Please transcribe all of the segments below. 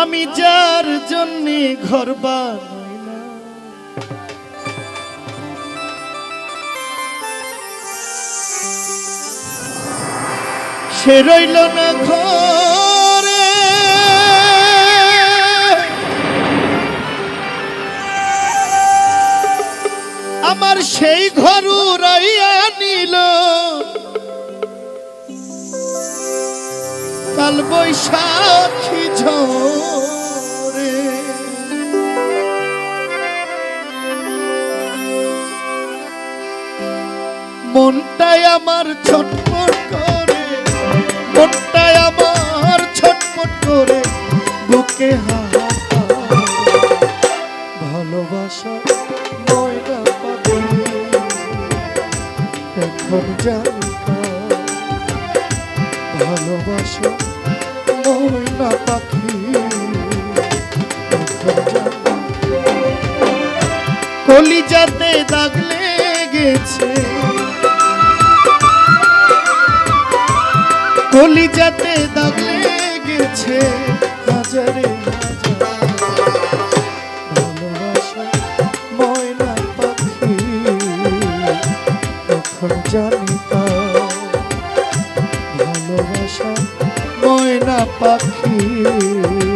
আমি যার জন্যে ঘর বানাইলাম সে রইল না ঘরে। আমার সেই ঘর উড়াইয়া কাল বৈশাখী ঝরে। মনটাই আমার ছটফট করে, মনটাই আমার ছটফট করে, বুকে ভালোবাসা এখন ভালোবাসা ময়না পাখি কলিজাতে দাগ লেগেছে। কলিজাতে দাগ লেগেছে। হাজারে ময়না পাখি। এখন জানি ভালোবাসা ময়না পাখি।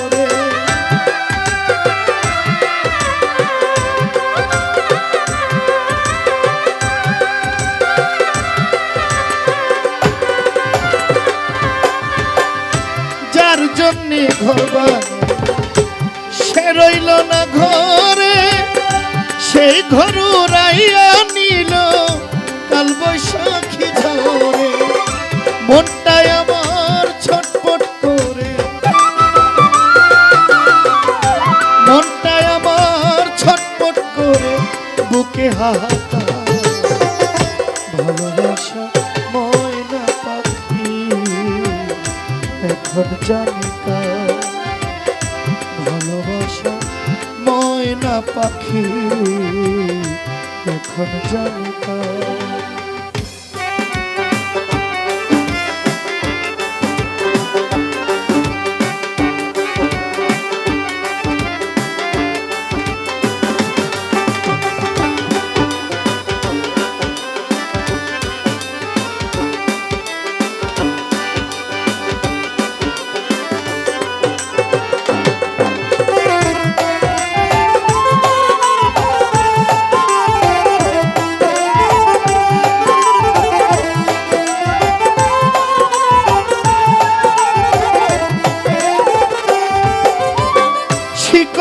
ঘর উড়াইয়া নিল, কাল বৈশাখী ঝরে। মনটাই আমার ছটপট করে। মনটাই আমার ছটপট করে, বুকে ভালোবাসা ময়না পাখি, এখন জানি পাখি এখন জানি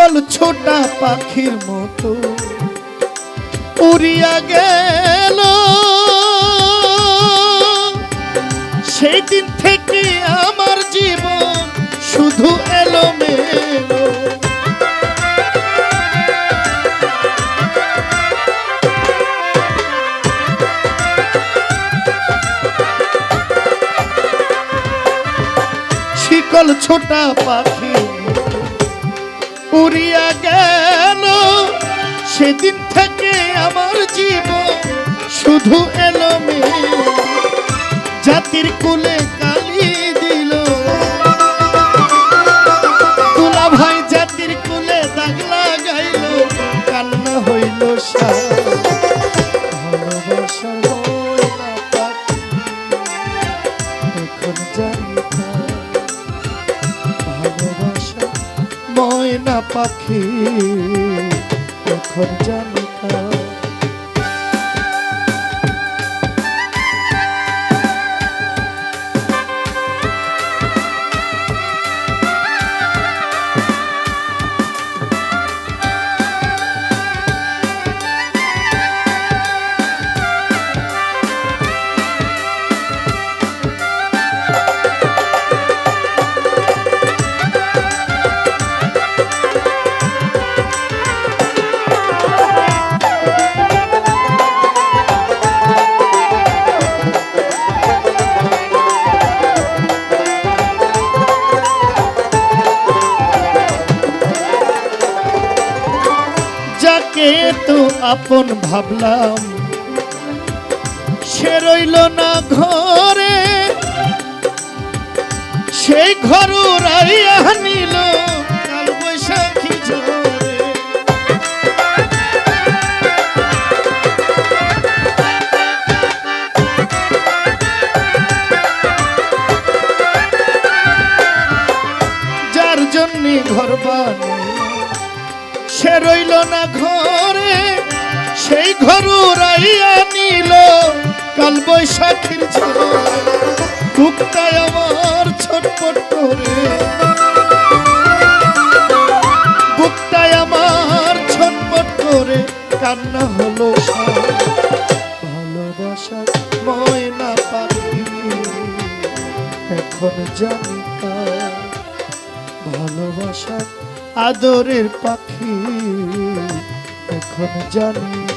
শিকল ছোটা পাখির মতো উড়িয়া গেল। সেই দিন থেকে আমার জীবন শুধু এলো মেলো শিকল ছোটা পাখি উড়িয়া গেল। সেদিন থেকে আমার জীবন শুধু এলো জাতির কুলে পাখি এখন জানি আপন ভাবলাম, সে রইল না ঘরে। সেই ঘর নিল যার ঘর বানাইলাম সে রইল না ঘরে। সেই ঘর উড়াইয়া নিল, কাল বৈশাখীর ঝড়। আমার ছটপট করে। বুকটায় আমার ছটপট করে কান্না হলো সব। ভালোবাসার ময়না পাখি। এখন জানি কার ভালোবাসার আদরের পাখি। এখন জানি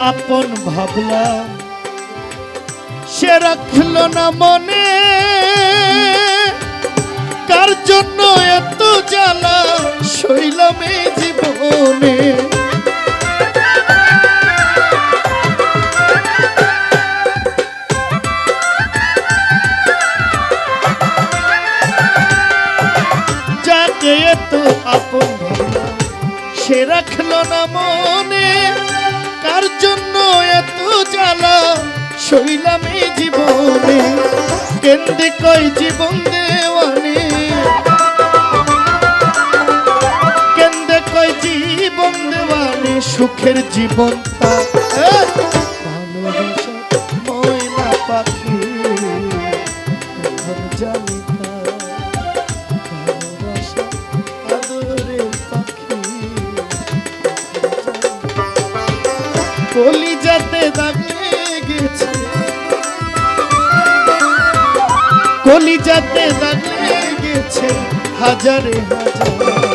আপন ভাবলা। সে রাখল না মনে। কার জন্য এত জ্বালা? শৈলাম জীবনে। যাকে এত আপন সে রাখল না মনে। কার জন্য এত জ্বালা? শৈলাম এই জীবনে, কেন্দ্রে কই জীবন দেওয়ানে? কেন্দ্রে কই জীবন দেওয়ানে? সুখের জীবন কলি যাতে দাগ লেগেছে হাজারে হাজার।